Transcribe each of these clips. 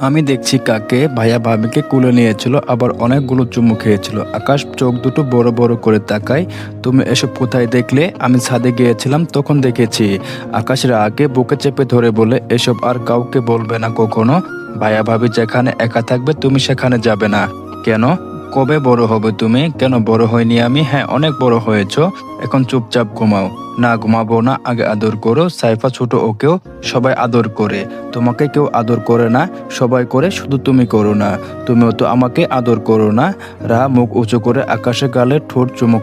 আমি দেখছি কাকে, ভাইয়া ভাবিকে কুলে নিয়েছিল, আবার অনেকগুলো চুমু খেয়েছিল। আকাশ চোখ দুটো বড় বড় করে তাকায়, তুমি এসব কোথায় দেখলে? আমি ছাদে গিয়েছিলাম, তখন দেখেছি আকাশের আগে বুকে চেপে ধরে বলে, এসব আর কাউকে বলবে না কখনো। ভাইয়া ভাবি যেখানে একা থাকবে, তুমি সেখানে যাবে না। কেন? কবে বড় হবে তুমি? কেন বড় হয়নি আমি? হ্যাঁ অনেক বড় হয়েছো। এখন চুপচাপ ঘুমাও। না ঘুমাবো না, আগে আদর করো। সাইফা ছোট ওকেও সবাই আদর করে। তোমাকে কেউ আদর করে না, সবাই করে শুধু তুমি করো না। তুমিও তো আমাকে আদর করো না। রা মুখ উঁচু করে আকাশে গালে ঠোঁট চুমু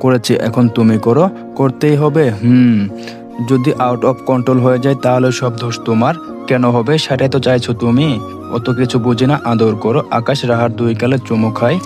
করেছি, এখন তুমি করো। করতেই হবে? হুম। যদি আউট অফ কন্ট্রোল হয়ে যায়, তাহলে সব দোষ তোমার। কেন হবে? সেটাই তো চাইছো তুমি। অত কিছু বুঝি না। আদর করো। আকাশ রাহার দুই কালে চুমু খায়।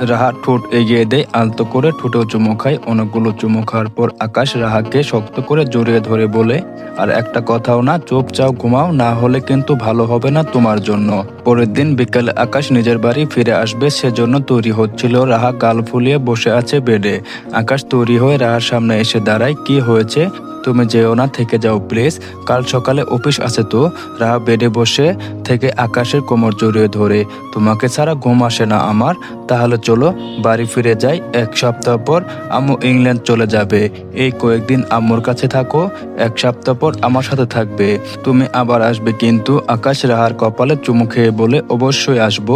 রাহা ঠোঁট এগিয়ে দেয়, আলতো করে ঠোঁটেও চুমু খায়। অনেকগুলো চুমু খাওয়ার পর আকাশ রাহাকে শক্ত করে জড়িয়ে ধরে বলে, আর একটা কথাও না চুপচাপ ঘুমাও। না হলে কিন্তু ভালো হবে না তোমার জন্য। পরের দিন বিকালে আকাশ নিজের বাড়ি ফিরে আসবে। সেজন্য তৈরি হচ্ছিল রাহা গাল ফুলিয়ে বসে আছে বেডে। আকাশ তৈরি হয়ে রাহার সামনে এসে দাঁড়ায়, কি হয়েছে? তুমি যেও না, থেকে যাও প্লিজ কাল সকালে অফিস আছে তো। রাহা বেডে বসে থেকে আকাশের কোমর জড়িয়ে ধরে। তোমাকে ছাড়া ঘুম আসে না আমার। তাহলে চলো বাড়ি ফিরে যাই। এক সপ্তাহ পর আম্মু ইংল্যান্ড চলে যাবে। এই কয়েকদিন আম্মুর কাছে থাকো। এক সপ্তাহ পর আমার সাথে থাকবে। তুমি আবার আসবে কিন্তু আকাশ রাহার কপালে চুমু খেয়ে বলে অবশ্যই আসব।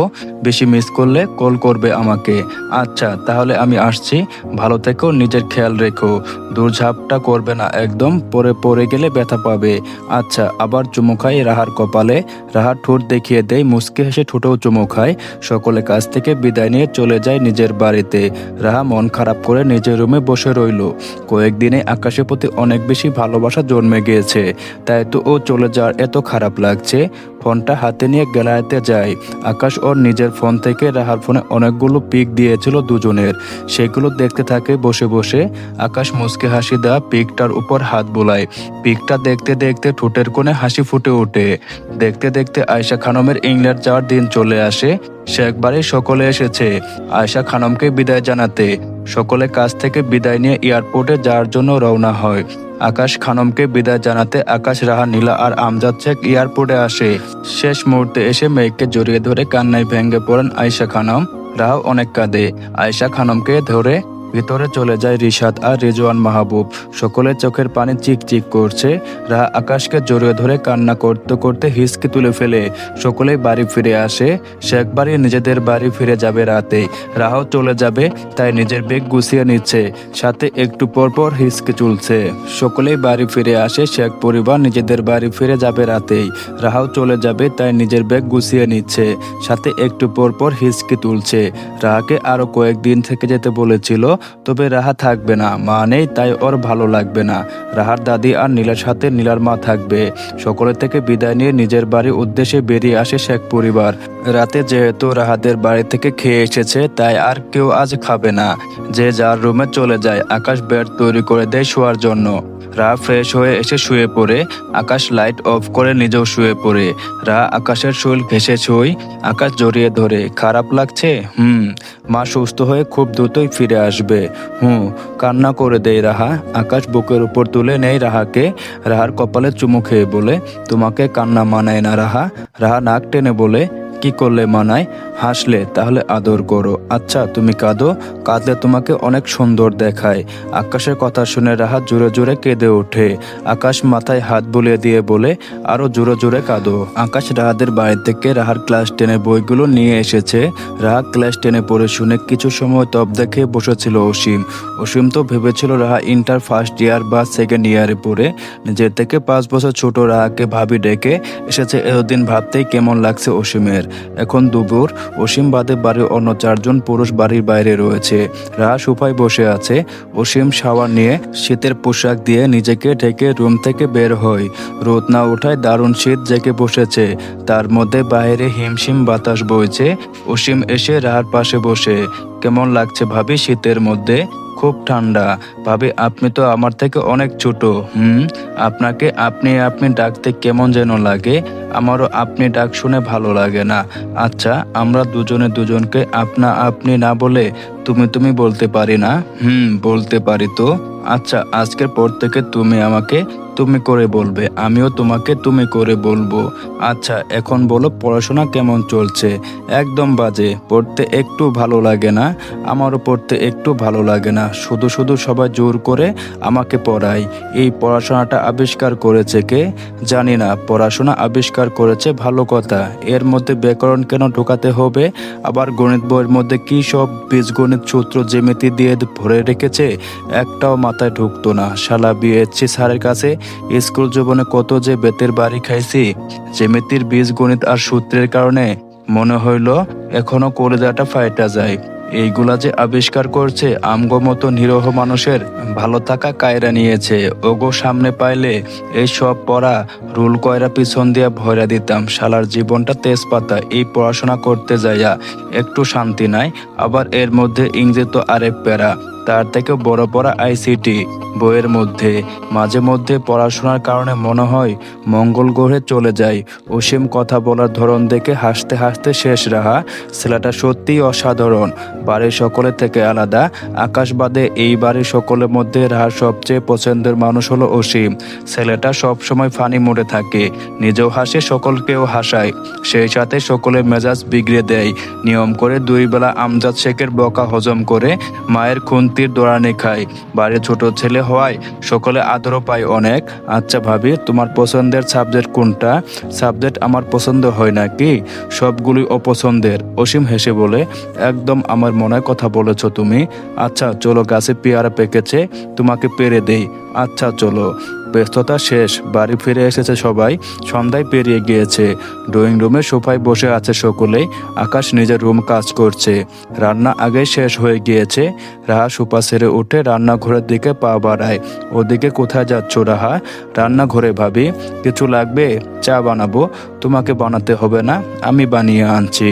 বেশি মিস করলে কল করবে আমাকে। আচ্ছা তাহলে আমি আসছি। ভালো থেকো, নিজের খেয়াল রেখো। দূরঝাপটা করবে না, একদম। পরে পরে গেলে ব্যথা পাবে। আচ্ছা আবার চুমু খাই রাহার কপালে। রাহার ঠোঁট দেখিয়ে দেয় মুসকে হেসে ঠোঁটেও চুমু খায়। সকলে কাছ থেকে বিদায় নিয়ে চলে যায় নিজের বাড়িতে। রাহা মন খারাপ করে নিজের রুমে বসে রইল। কয়েকদিনে আকাশের প্রতি অনেক বেশি ভালোবাসা জন্মে গিয়েছে। তাই তো ও চলে যাওয়ার এত খারাপ লাগছে। ফোনটা হাতে নিয়ে গ্যালারিতে যায়। আকাশ ওর নিজের ফোন থেকে রাহার ফোনে অনেকগুলো পিক দিয়েছিল দুজনের। সেগুলো দেখতে থাকে বসে বসে। আকাশ মুচকে হাসি দেওয়া পিকটার উপর হাত বোলায়। পিকটা দেখতে দেখতে ঠোঁটের কোণে হাসি ফুটে ওঠে। দেখতে দেখতে আয়শা খানমের ইংল্যান্ড যাওয়ার দিন চলে আসে। সে একবারে সকলে এসেছে। আয়শা খানমকে বিদায় জানাতে। সকলে কাছ থেকে বিদায় নিয়ে এয়ারপোর্টে যাওয়ার জন্য রওনা হয়। আকাশ খানমকে বিদায় জানাতে আকাশ রাহা, নীলা আর আমজাদ শেখ এয়ারপোর্টে আসে। শেষ মুহূর্তে এসে মেয়েকে জড়িয়ে ধরে কান্নায় ভেঙ্গে পড়েন আয়সা খানম। রাহ অনেক কাঁদে। আয়সা খানমকে ধরে ভিতরে চলে যায় রিশাদ আর রেজওয়ান মাহবুব। সকলের চোখের পানি চিকচিক করছে। রাহা আকাশকে জড়িয়ে ধরে কান্না করতে করতে হিসকে তুলে ফেলে। সকলেই বাড়ি ফিরে আসে। সে একবারই নিজেদের বাড়ি ফিরে যাবে রাতে। রাহাও চলে যাবে, তাই নিজের বেগ গুছিয়ে নিচ্ছে। সাথে একটু পর পর হিসকে চলছে। সকলেই বাড়ি ফিরে আসে শেখ পরিবার নিজেদের বাড়ি ফিরে যাবে রাতেই। রাহাও চলে যাবে, তাই নিজের ব্যাগ গুছিয়ে নিচ্ছে। সাথে একটু পর পর হিসকে তুলছে। রাহাকে আরও কয়েকদিন থেকে যেতে বলেছিল। তবে রাহা থাকবে না, মা নেই, তাই ওর ভালো লাগবে না। রাহার দাদি আর নীলার সাথে নীলার মা থাকবে। সকলের থেকে বিদায় নিয়ে নিজের বাড়ির উদ্দেশ্যে বেরিয়ে আসে শেখ পরিবার। রাতে যেহেতু রাহাদের বাড়ি থেকে খেয়ে এসেছে, তাই আর কেউ আজ খাবে না। যে যার রুমে চলে যায়, আকাশ বেড তৈরি করে দেয় শোয়ার জন্য। রা ফ্রেশ হয়ে এসে শুয়ে পড়ে, আকাশ লাইট অফ করে নিজেও শুয়ে পড়ে। রা আকাশের শরীর ঘেসে ছুঁই, আকাশ জড়িয়ে ধরে, খারাপ লাগছে? হুম, মা সুস্থ হয়ে খুব দ্রুতই ফিরে আসবে। হুম কান্না করে দেয় রাহা, আকাশ বুকের উপর তুলে নেয় রাহাকে। রাহার কপালে চুমু খেয়ে বলে, তোমাকে কান্না মানায় না রাহা। রাহা নাক টেনে বলে, কি করলে মানায়? হাসলে তাহলে আদর করো। আচ্ছা তুমি কাঁদো? কাঁদলে তোমাকে অনেক সুন্দর দেখায়। আকাশের কথা শুনে রাহা জোরে জোরে কেঁদে ওঠে। আকাশ মাথায় হাত বুলিয়ে দিয়ে বলে, আরও জোরে জোরে কাঁদো। আকাশ রাহাদের বাড়ি থেকে রাহার ক্লাস টেনে বইগুলো নিয়ে এসেছে। রাহা ক্লাস টেনে পড়ে শুনে কিছু সময় তপ দেখে বসেছিল অসীম। অসীম তো ভেবেছিল রাহা ইন্টার ফার্স্ট ইয়ার বা সেকেন্ড ইয়ারে পড়ে। নিজের থেকে পাঁচ বছর ছোট রাহাকে ভাবি ডেকে এসেছে। এতদিন ভাবতেই কেমন লাগছে অসীমের। এখন দুপুর অসীম বাদে বাড়ির অন্য চারজন পুরুষ বাড়ির বাইরে রয়েছে। রা সোফায় বসে আছে। অসীম শাওয়ার নিয়ে শীতের পোশাক দিয়ে নিজেকে ঢেকে রুম থেকে বের হয়। রোদ না ওঠায় দারুণ শীত জেগে বসেছে। তার মধ্যে বাইরে হিমশিম বাতাস বইছে। অসীম এসে রাহার পাশে বসে। কেমন লাগছে ভাবি শীতের মধ্যে? খুব ঠান্ডা। ভাবি, আপনি তো আমার থেকে অনেক ছোট, হুম? আপনাকে আপনি আপনি ডাকতে কেমন যেন লাগে, আমারও আপনি ডাক শুনে ভালো লাগে না। আচ্ছা আমরা দুজনে দুজনকে আপনা আপনি না বলে তুমি তুমি বলতে পারি না? হুম, বলতে পারি তো। আচ্ছা আজকের পর থেকে তুমি আমাকে তুমি করে বলবে, আমিও তোমাকে তুমি করে বলব। আচ্ছা এখন বলো পড়াশোনা কেমন চলছে? একদম বাজে, পড়তে একটু ভালো লাগে না, আমারও পড়তে একটু ভালো লাগে না। শুধু শুধু সবাই জোর করে আমাকে পড়ায়। এই পড়াশোনাটা আবিষ্কার করেছে কে? জানি না, পড়াশোনা আবিষ্কার করেছে ভালো কথা। এর মধ্যে ব্যাকরণ কেন ঢোকাতে হবে? আবার গণিত বইয়ের মধ্যে কি সব বীজগণিত সূত্র জ্যামিতি দিয়ে ভরে রেখেছে? একটাও মাথায় ঢুকতো না। শালা বিএসসি স্যারের কাছে স্কুল জীবনে কত যে বেতের বাড়ি খাইছি, জ্যামিতির বীজ, গণিত আর সূত্রের কারণে মনে হইল এখনও কলেজাটা ফাইটা যায়। এইগুলা যে আবিষ্কার করছে আমগো মতো নিরহ মানুষের ভালো থাকা কায়রা নিয়েছে। ওগো সামনে পাইলে এই সব পড়া রুল কয়রা পিছন দিয়া ভয়রা দিতাম। শালার জীবনটা তেজপাতা, এই পড়াশোনা করতে যাইয়া একটু শান্তি নাই, আবার এর মধ্যে ইংরেজি তো আরেক প্যারা। তার থেকে বড় পড়া আইসিটি বইয়ের মধ্যে। মাঝে মধ্যে পড়াশোনার কারণে মনে হয় মঙ্গল গ্রহে চলে যায় অসীম কথা বলার ধরন দেখে হাসতে হাসতে শেষ রাহা। ছেলেটা সত্যিই অসাধারণ, বাড়ির সকলের থেকে আলাদা। আকাশ বাদে এই বাড়ির সকলের মধ্যে রাহার সবচেয়ে পছন্দের মানুষ হলো অসীম। ছেলেটা সবসময় ফানি মোড়ে থাকে, নিজেও হাসে, সকলকেও হাসায়। সেই সাথে সকলের মেজাজ বিগড়ে দেয়। নিয়ম করে দুই বেলা আমজাদ শেখের বকা হজম করে মায়ের খুন্তির দৌড়ানি খায়। বাড়ির ছোট ছেলে হওয়ায় সকলে আদরও পায় অনেক। আচ্ছা ভাবি, তোমার পছন্দের সাবজেক্ট কোনটা? সাবজেক্ট আমার পছন্দ হয় না কি? সবগুলি অপছন্দের, অসীম হেসে বলে। একদম আমার মনে কথা বলেছ তুমি। আচ্ছা চলো গাছে পেয়ারা পেকেছে, তোমাকে পেরে দেই। আচ্ছা চলো। ব্যস্ততা শেষ, বাড়ি ফিরে এসেছে সবাই। সন্ধ্যায় পেরিয়ে গিয়েছে। ড্রয়িং রুমে সোফায় বসে আছে সকলেই। আকাশ নিজের রুম কাজ করছে। রান্না আগে শেষ হয়ে গিয়েছে। রাহা সোফা সেরে উঠে রান্নাঘরের দিকে পা বাড়ায়। ওদিকে কোথায় যাচ্ছ রাহা? রান্নাঘরে ভাবি, কিছু লাগবে? চা বানাবো। তোমাকে বানাতে হবে না, আমি বানিয়ে আনছি।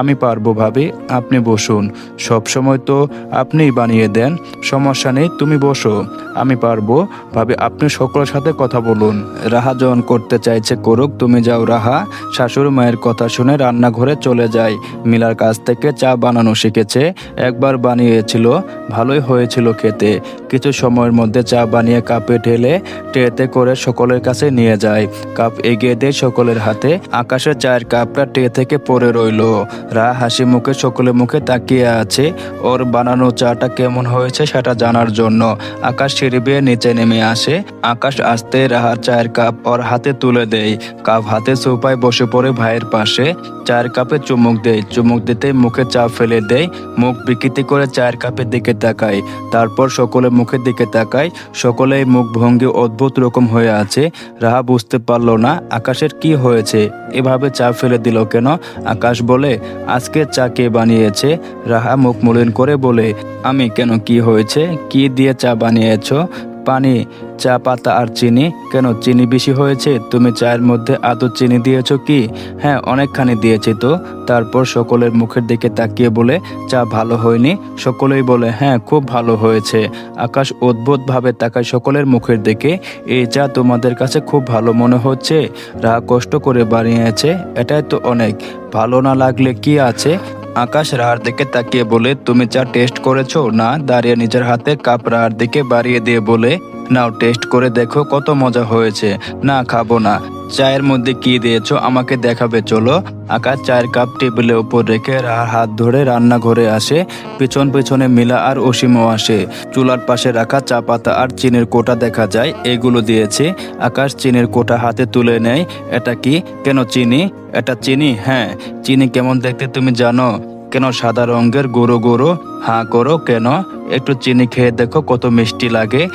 আমি পারব ভাবি, আপনি বসুন। সব সময় তো আপনিই বানিয়ে দেন, সমস্যা নেই, তুমি বসো। আমি পারব, ভাবি, আপনি সকলের সাথে কথা বলুন। রাহা যখন করতে চাইছে করুক, তুমি যাও রাহা। শাশুড়ি মায়ের কথা শুনে রান্নাঘরে চলে যায়। মিলার কাছ থেকে চা বানানো শিখেছে, একবার বানিয়েছিল। ভালোই হয়েছিল খেতে। কিছু সময়ের মধ্যে চা বানিয়ে কাপে ঢেলে ট্রেতে করে সকলের কাছে নিয়ে যায়। কাপ এগিয়ে দেয় সকলের হাতে আকাশে চায়ের কাপটা ট্রে থেকে পড়ে রইল। রা হাসি মুখে সকলের মুখে তাকিয়ে আছে, ওর বানানো চাটা কেমন হয়েছে সেটা জানার জন্য। আকাশ সিঁড়ি বেয়ে নিচে নেমে আসে। আকাশ আসতে রাহার চায়ের কাপ ওর হাতে তুলে দেয়। কাপ হাতে সোফায় বসে পড়ে ভাইয়ের পাশে। চায়ের কাপে চুমুক দেয়। চুমুক দিতে মুখে চা ফেলে দেয়। মুখ বিকৃতি করে চায়ের কাপের দিকে তাকায়। তারপর সকলে মুখের দিকে তাকায়। সকলেই মুখ ভঙ্গি অদ্ভুত রকম হয়ে আছে। রাহা বুঝতে পারল না, আকাশের কি হয়েছে? এভাবে চা ফেলে দিল কেন? আকাশ বলে, আজকে চা কে বানিয়েছে? রাহা মুখ মলিন করে বলে, আমি কেন কি হয়েছে? কি দিয়ে চা বানিয়েছো? পানি, চা, পাতা আর চিনি। কেন চিনি বেশি হয়েছে? তুমি চায়ের মধ্যে আদৌ চিনি দিয়েছ কি? হ্যাঁ অনেকখানি দিয়েছি তো। তারপর সকলের মুখের দিকে তাকিয়ে বলে, চা ভালো হয়নি? সকলেই বলে হ্যাঁ খুব ভালো হয়েছে। আকাশ অদ্ভুতভাবে তাকায় সকলের মুখের দিকে। এই চা তোমাদের কাছে খুব ভালো মনে হচ্ছে? রা কষ্ট করে বানিয়েছে? এটাই তো অনেক। ভালো না লাগলে কি আছে? আকাশ রাহার দিকে তাকিয়ে বলে, তুমি চা টেস্ট করেছ না, দাঁড়িয়ে নিজের হাতে কাপ রাহার দিকে বাড়িয়ে দিয়ে বলে নাও, টেস্ট করে দেখো কত মজা হয়েছে। না, খাব না। চায়ের মধ্যে কি দিয়েছ আমাকে দেখাবে, চলো। আকাশ চায়ের কাপ টেবিলের উপর রেখে হাত ধরে রান্নাঘরে আসে। পিছন পিছনে মিলা আর অসীমও আসে। চুলার পাশে রাখা চা পাতা আর চিনির কোটা দেখা যায়, এগুলো দিয়েছে। আকাশ চিনির কোটা হাতে তুলে নেয়। এটা কি? কেন চিনি? এটা চিনি? হ্যাঁ চিনি কেমন দেখতে তুমি জানো? কেন সাদা রঙের? গুঁড়ো গুঁড়ো হাঁ করো, কেন? একটু চিনি খেয়ে দেখো কত মিষ্টি লাগে।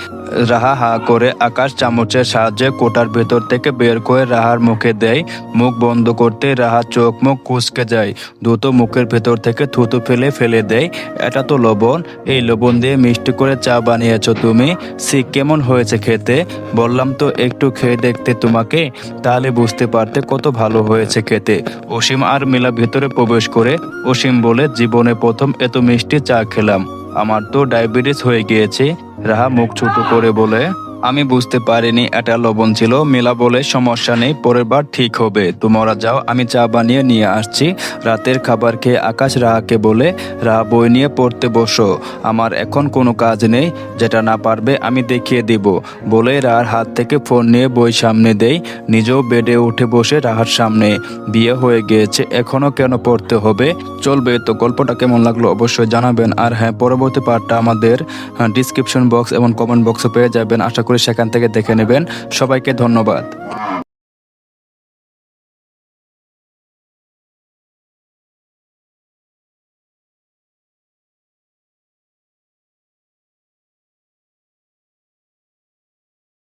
রাহা হা করে আকাশ চামচের সাহায্যে কোটার ভেতর থেকে বের করে রাহার মুখে দেয়। মুখ বন্ধ করতে রাহা চোখ মুখ কুচকে যায়। দ্রুত মুখের ভেতর থেকে থুতু ফেলে ফেলে দেয়। এটা তো লবণ। এই লবণ দিয়ে মিষ্টি করে চা বানিয়েছো তুমি। সি কেমন হয়েছে খেতে? বললাম তো একটু খেয়ে দেখতে তোমাকে। তাহলে বুঝতে পারতে কত ভালো হয়েছে খেতে। অসীম আর মিলা ভেতরে প্রবেশ করে। অসীম বলে, জীবনে প্রথম এত মিষ্টি চা খেলাম। আমার তো ডায়াবেটিস হয়ে গিয়েছে। রাহা মুখ ছোট করে বলে। আমি বুঝতে পারিনি, এটা লবণ ছিল। মেলা বলে, সমস্যা নেই, পরের বার ঠিক হবে। তোমরা যাও, আমি চা বানিয়ে নিয়ে আসছি। রাতের খাবার খেয়ে আকাশ রাহাকে বলে রাহা বই নিয়ে পড়তে বসো। আমার এখন কোনো কাজ নেই, যেটা না পারবে আমি দেখিয়ে দিব। বলে রাহার হাত থেকে ফোন নিয়ে বই সামনে দেই। নিজেও বেডে উঠে বসে রাহার সামনে। বিয়ে হয়ে গিয়েছে এখনও কেন পড়তে হবে? চলবে তো, গল্পটা কেমন লাগল অবশ্যই জানাবেন। আর হ্যাঁ পরবর্তী পার্টটা আমাদের ডিসক্রিপশন বক্স এবং কমেন্ট বক্সে পেয়ে যাবেন। আশা করি সেখান থেকে দেখে নেবেন। সবাইকে ধন্যবাদ।